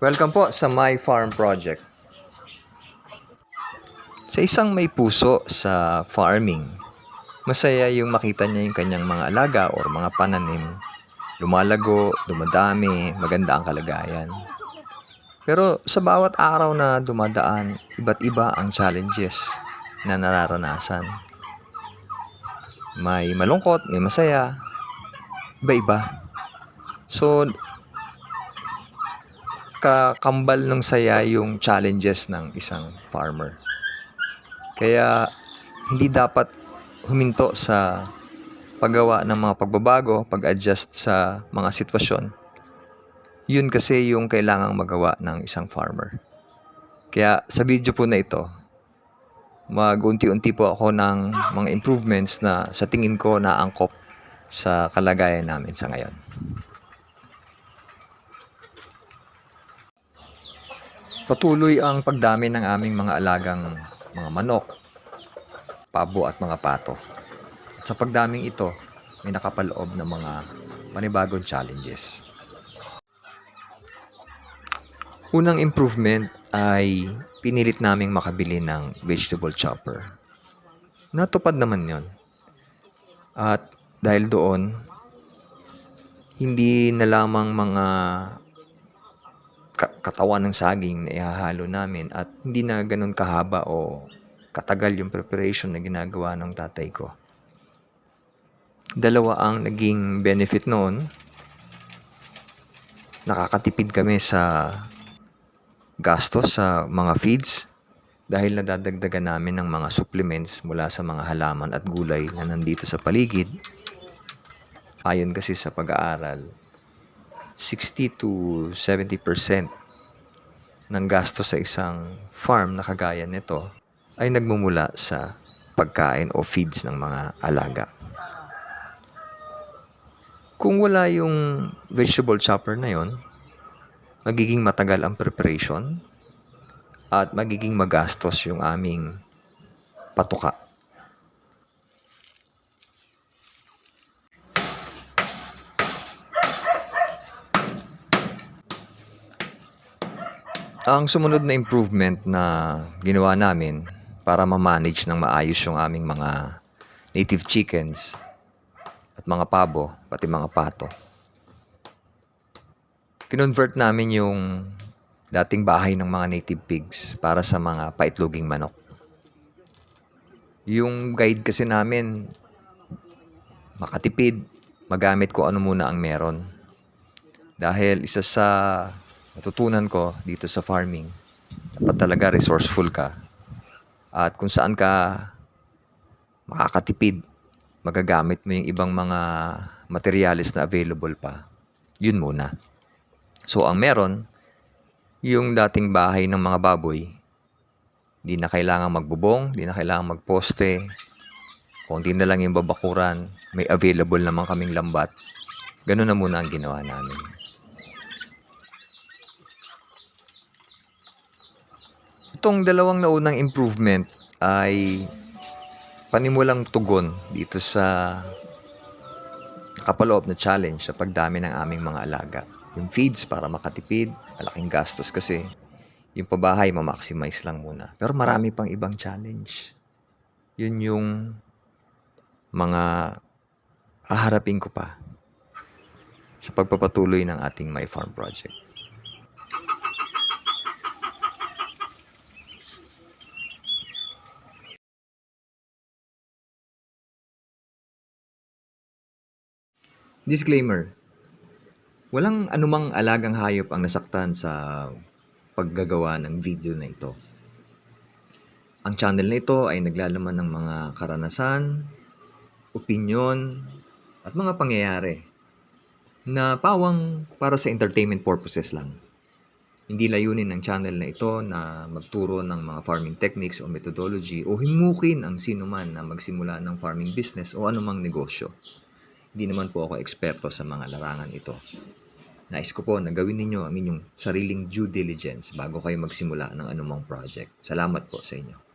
Welcome po sa My Farm Project. Sa isang may puso sa farming, masaya yung makita niya yung kanyang mga alaga or mga pananim. Lumalago, dumadami, maganda ang kalagayan. Pero sa bawat araw na dumadaan, iba't iba ang challenges na nararanasan. May malungkot, may masaya, iba-iba. So, kakambal ng saya yung challenges ng isang farmer. Kaya hindi dapat huminto sa paggawa ng mga pagbabago, pag-adjust sa mga sitwasyon. Yun kasi yung kailangang magawa ng isang farmer. Kaya sa video po na ito, mag-unti-unti po ako ng mga improvements na sa tingin ko naangkop sa kalagayan namin sa ngayon. Patuloy ang pagdami ng aming mga alagang mga manok, pabo at mga pato. At sa pagdaming ito, may nakapaloob ng mga panibagong challenges. Unang improvement ay pinilit naming makabili ng vegetable chopper. Natupad naman yon. At dahil doon, hindi na lamang mga katawan ng saging na ihahalo namin at hindi na ganun kahaba o katagal yung preparation na ginagawa ng tatay ko. Dalawa ang naging benefit noon. Nakakatipid kami sa gastos sa mga feeds dahil nadadagdagan namin ng mga supplements mula sa mga halaman at gulay na nandito sa paligid. Ayon kasi sa pag-aaral, 60 to 70% ng gasto sa isang farm na kagaya nito ay nagmumula sa pagkain o feeds ng mga alaga. Kung wala yung vegetable chopper na yon, magiging matagal ang preparation at magiging magastos yung aming patuka. Ang sumunod na improvement na ginawa namin para ma-manage ng maayos yung aming mga native chickens at mga pabo, pati mga pato. Kinonvert namin yung dating bahay ng mga native pigs para sa mga paitloging manok. Yung guide kasi namin, makatipid, magamit ko ano muna ang meron. Dahil isa sa natutunan ko dito sa farming, dapat talaga resourceful ka. At kung saan ka makakatipid, magagamit mo yung ibang mga materials na available pa, yun muna. So, ang meron, yung dating bahay ng mga baboy, di na kailangan magbubong, di na kailangan magposte, konti na lang yung babakuran, may available naman kaming lambat. Ganun na muna ang ginawa namin. Itong dalawang naunang improvement ay panimulang tugon dito sa nakapaloob na challenge sa pagdami ng aming mga alaga. Yung feeds para makatipid, malaking gastos kasi yung pabahay ma-maximize lang muna. Pero marami pang ibang challenge. Yun yung mga haharapin ko pa sa pagpapatuloy ng ating My Farm Project. Disclaimer. Walang anumang alagang hayop ang nasaktan sa paggagawa ng video na ito. Ang channel na ito ay naglalaman ng mga karanasan, opinyon, at mga pangyayari na pawang para sa entertainment purposes lang. Hindi layunin ng channel na ito na magturo ng mga farming techniques o methodology o himukin ang sino man na magsimula ng farming business o anumang negosyo. Hindi naman po ako eksperto sa mga larangan ito. Nais ko po na gawin ninyo ang inyong sariling due diligence bago kayo magsimula ng anumang project. Salamat po sa inyo.